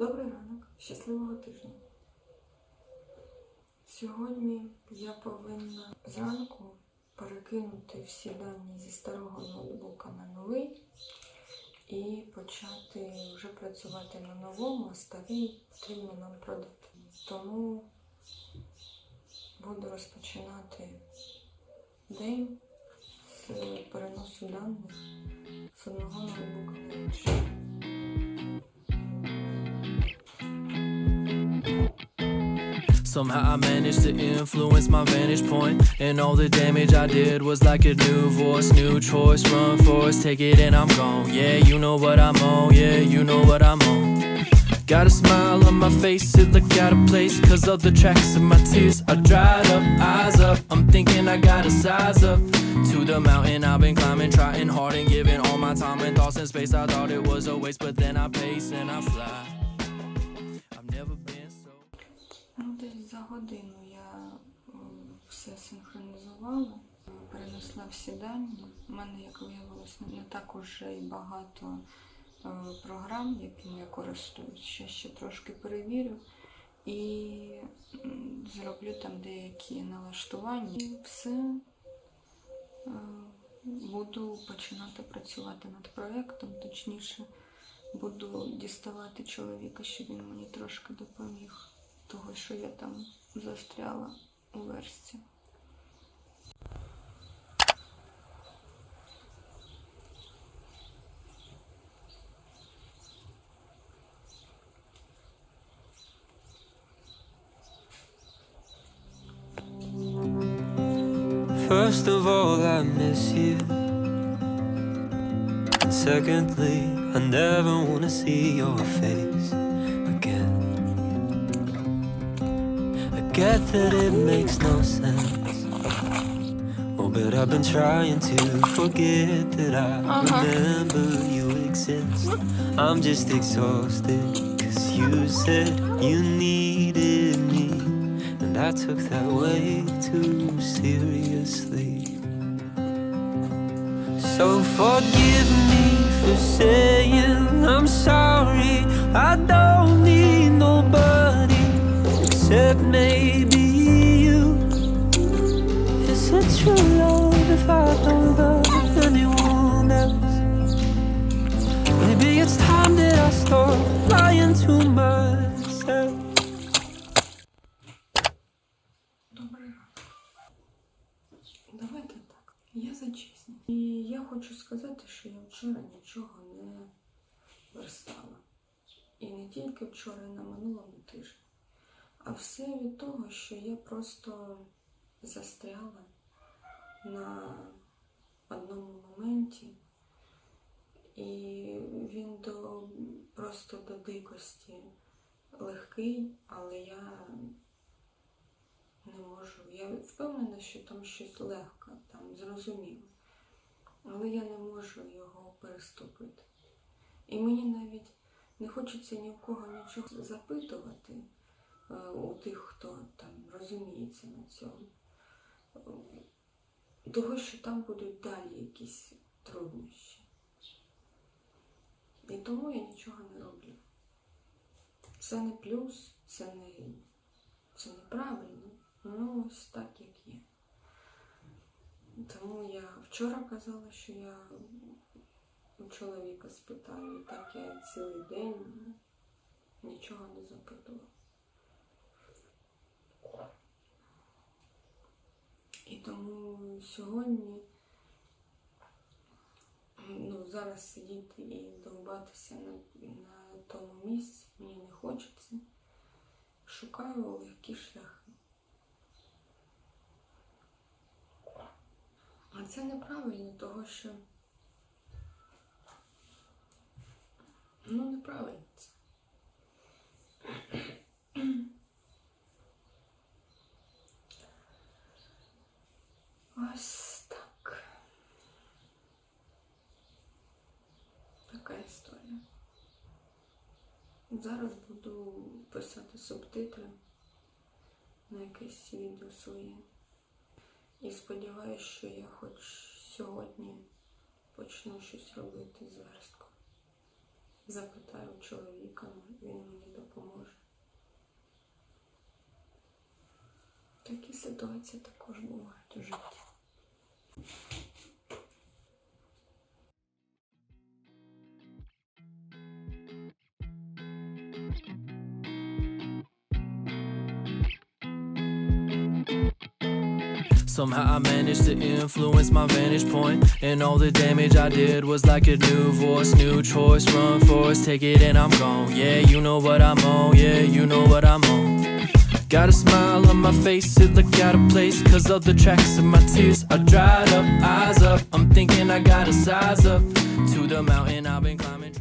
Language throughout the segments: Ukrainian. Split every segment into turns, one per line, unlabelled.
Добрий ранок, щасливого тижня. Сьогодні я повинна зранку перекинути всі дані зі старого ноутбука на новий і почати вже працювати на новому, а старий потрібно нам продати. Тому буду розпочинати день з переносу даних з одного
Somehow I managed to influence my vantage point, and all the damage I did was like a new voice, new choice. Run for force, take it, and I'm gone. Yeah, you know what I'm on. Yeah, you know what I'm on. Got a smile on my face, it look out of place. Cause of the tracks of my tears are dried up, eyes up. I'm thinking I gotta size up to the mountain I've been climbing, trying hard and giving all my time and thoughts and space. I thought it was a waste, but then I pace and I fly.
Годину я все синхронізувала, перенесла всі дані. У мене, як виявилось, не- не так уже і багато е, програм, якими я користуюсь. Ще ще трошки перевірю і зроблю там деякі налаштування. І все е, буду починати працювати над проєктом, точніше, буду діставати чоловіка, щоб він мені трошки допоміг того, що я там застряла у версті.
First of all, I miss you. And secondly, I never wanna see your face again. Get that it makes no sense. Oh, but I've been trying to forget that I uh-huh. remember you exist. I'm just exhausted, cause you said you needed me. And I took that way too seriously. So forgive me for saying I'm sorry. I don't if I don't love anyone else? Maybe it's time that I stop lying to myself.
Давайте так. Я за чесність. І я хочу сказати, що я вчора нічого не верстала. І не тільки вчора, і на минулому тижні. А все від того, що я просто застряла на одному моменті. І він до просто до дикості легкий, але я не можу. Я впевнена, що там щось легко, там зрозуміло. Але я не можу його переступити. І мені навіть не хочеться ні в кого нічого запитувати е, у тих, хто там розуміється на цьому. Того, що там будуть далі якісь труднощі. І тому я нічого не роблю. Це не плюс, це не, це неправильно. Ну, ось так, як є. Тому я вчора казала, що я у чоловіка спитаю, і так я цілий день нічого не запитувала. І тому сьогодні ну, зараз сидіти і довбатися на, на тому місці мені не хочеться. Шукаю легкі шляхи. А це неправильно, того що. Ну, неправильно це. Ось так. Така історія. Зараз буду писати субтитри на якесь відео своє. І сподіваюся, що я хоч сьогодні почну щось робити з версткою. запитаю чоловіка, він мені допоможе. Такі ситуації також бувають у житті.
Somehow I managed to influence my vantage point, and all the damage I did was like a new voice, new choice. Run for take it, and I'm gone. Yeah, you know what I'm on. Yeah, you know what I'm on. Got a smile on my face, it look out of place. Cause of the tracks of my tears are dried up, eyes up. I'm thinking I gotta size up to the mountain I've been climbing.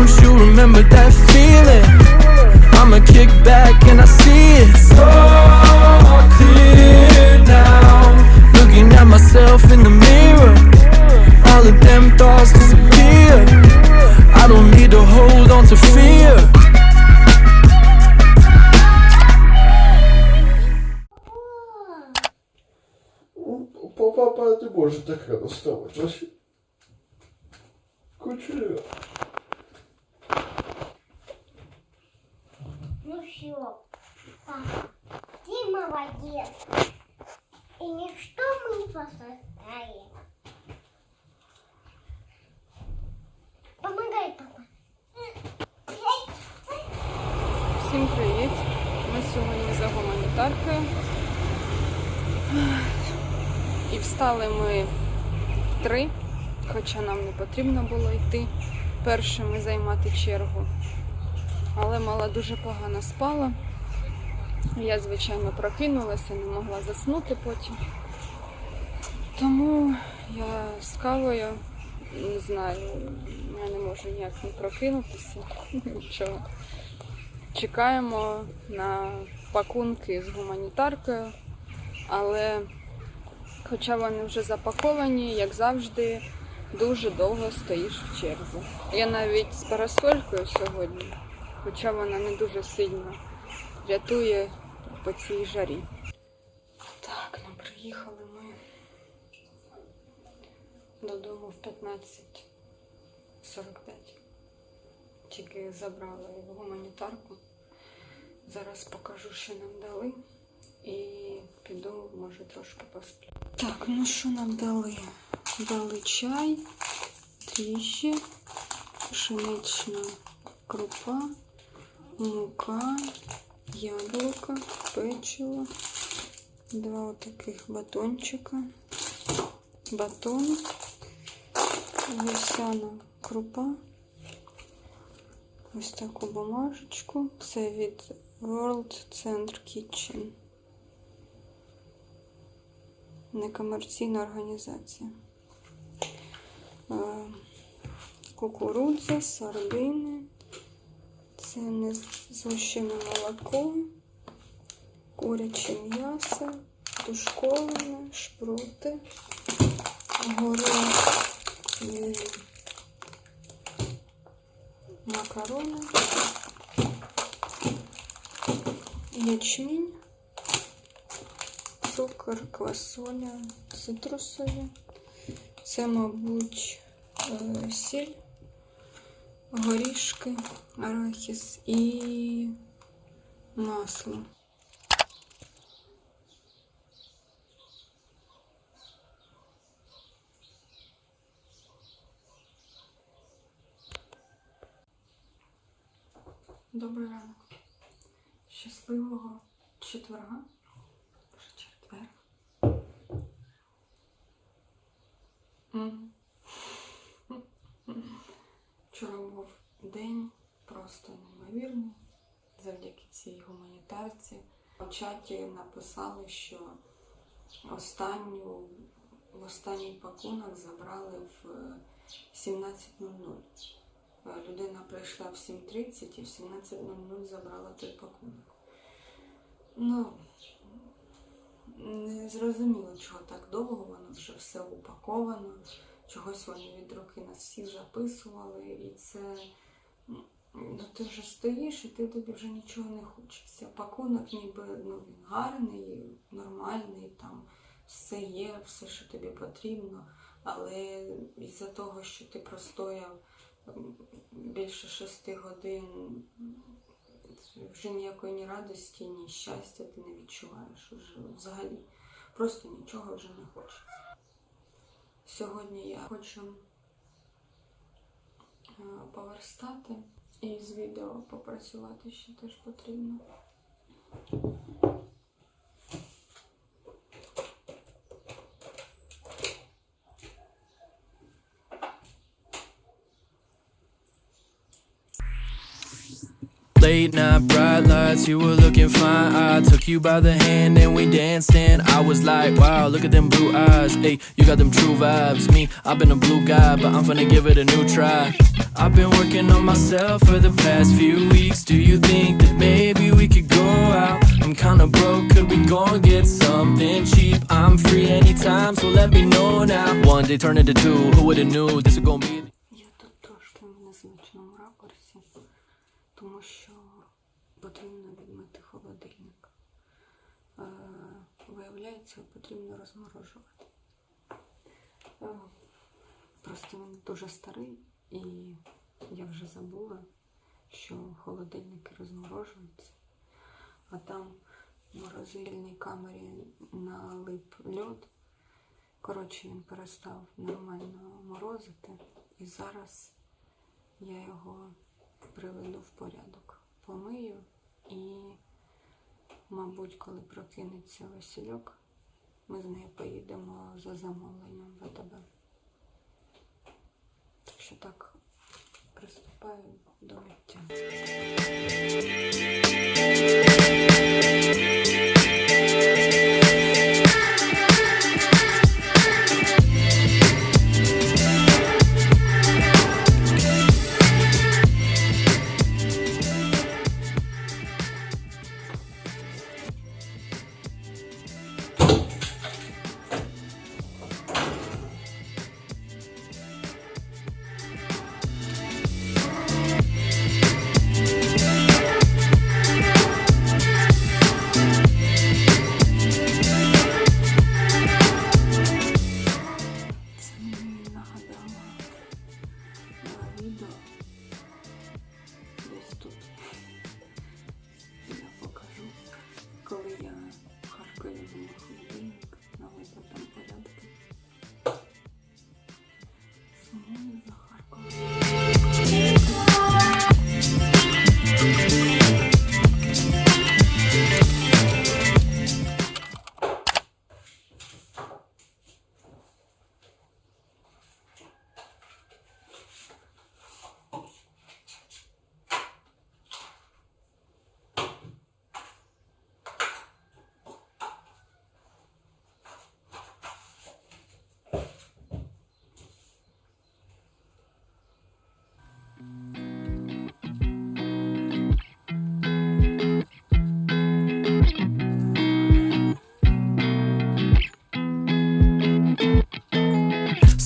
Don't you remember that feeling? I'ma kick back and I see it so clear now. Looking at myself in the mirror, all of them thoughts disappear. I don't need to hold on to fear.
Папа не може так рано вставати. Вообще. Кучеря.
Все, ты молодец. И ничто мы не пострадаем. Помогай, папа.
Всім привіт! Ми сьогодні за гуманітаркою. І встали ми в три, хоча нам не потрібно було йти першими займати чергу. Але мала дуже погано спала. Я, звичайно, прокинулася, не могла заснути потім. Тому я з кавою не знаю, я не можу ніяк не прокинутися. Нічого. Чекаємо на пакунки з гуманітаркою, але хоча вони вже запаковані, як завжди, дуже довго стоїш в черзі. Я навіть з парасолькою сьогодні, хоча вона не дуже сильно рятує по цій жарі. Так, ну приїхали ми додому в 15.45. Тільки забрали гуманітарку. Зараз покажу, що нам дали. І піду, може, трошки посплю. Так, ну що нам дали? Дали чай, дріжджі, пшенична крупа, мука, яблука, печиво, два отаких батончика, батон, вівсяна крупа. Ось таку бумажечку. Це від World Center Kitchen. Некомерційна організація. Е, Кукурудза, сардини. Це не згущене молоко, куряче м'ясо, тушковане, шпроти, горох. макарони, ячмінь, цукор, квасоля, цитрусові. Це, мабуть, е, сіль, горішки, арахіс і масло. Добрий ранок. Щасливого четверга. Вже четвер. Вчора був день просто неймовірний. Завдяки цій гуманітарці. У чаті написали, що останню, останній пакунок забрали в е, 17.00. Е, Людина прийшла в 7.30 і в 17.00 забрала той пакунок. Ну, не зрозуміло, чого так довго, воно вже все упаковано. Чогось вони від руки нас всіх записували, і це ну ти вже стоїш і ти тобі вже нічого не хочеться. Пакунок ніби ну, він гарний, нормальний, там все є, все, що тобі потрібно. Але із-за того, що ти простояв більше шести годин, вже ніякої ні радості, ні щастя ти не відчуваєш вже взагалі. Просто нічого вже не хочеться. Сьогодні я хочу поверстати і з відео попрацювати ще теж потрібно.
Late night, bright lights, you were looking fine. I took you by the hand and we danced, and I was like, wow, look at them blue eyes. Hey, you got them true vibes. Me, I've been a blue guy, but I'm finna give it a new try. I've been working on myself for the past few weeks. Do you think that maybe we could go out? I'm kinda broke, could we go and get something cheap? I'm free anytime, so let me know now. One day turn into two, who would've knew this would gonna be?
Виявляється, потрібно розморожувати. Е, просто він дуже старий, і я вже забула, що холодильники розморожуються, а там в морозильній камері налип льод. Коротше, він перестав нормально морозити, і зараз я його приведу в порядок. Помию і, мабуть, коли прокинеться Васильок, ми з нею поїдемо за замовленням в АТБ. Так що так, приступаю до миття.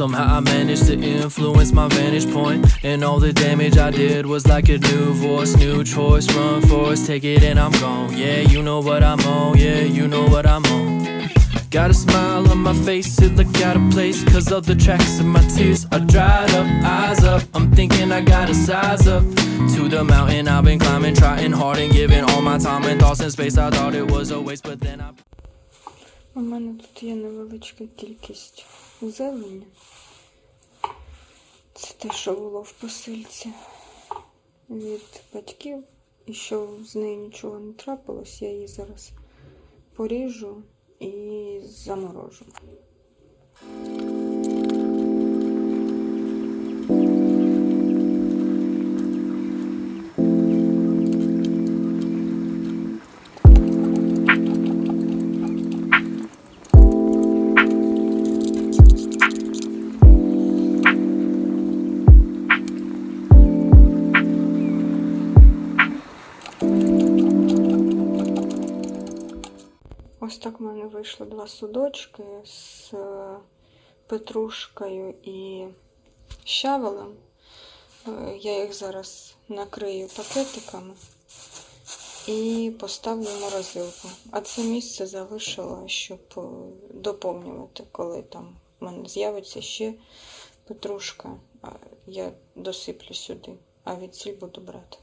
Somehow I managed to influence my vantage point, and all the damage I did was like a new voice, new choice. Run for it, take it, and I'm gone. Yeah, you know what I'm on. Yeah, you know what I'm on. Got a smile on my face, it look out of place. Cause of the tracks of my tears are dried up, eyes up. I'm thinking I gotta size up to the mountain I've been climbing, trying hard and giving all my time and thoughts and space. I thought it was a waste, but then I.
У мене тут є невеличка кількість зелені. Це те, що було в посильці від батьків. І що з нею нічого не трапилось, я її зараз поріжу і заморожу. В мене вийшло два судочки з е, петрушкою і щавелем. Е, Я їх зараз накрию пакетиками і поставлю морозилку. А це місце залишила, щоб е, доповнювати, коли там в мене з'явиться ще петрушка, я досиплю сюди, а від сіль буду брати.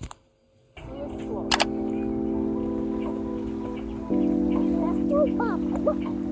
Здравствуй, папа.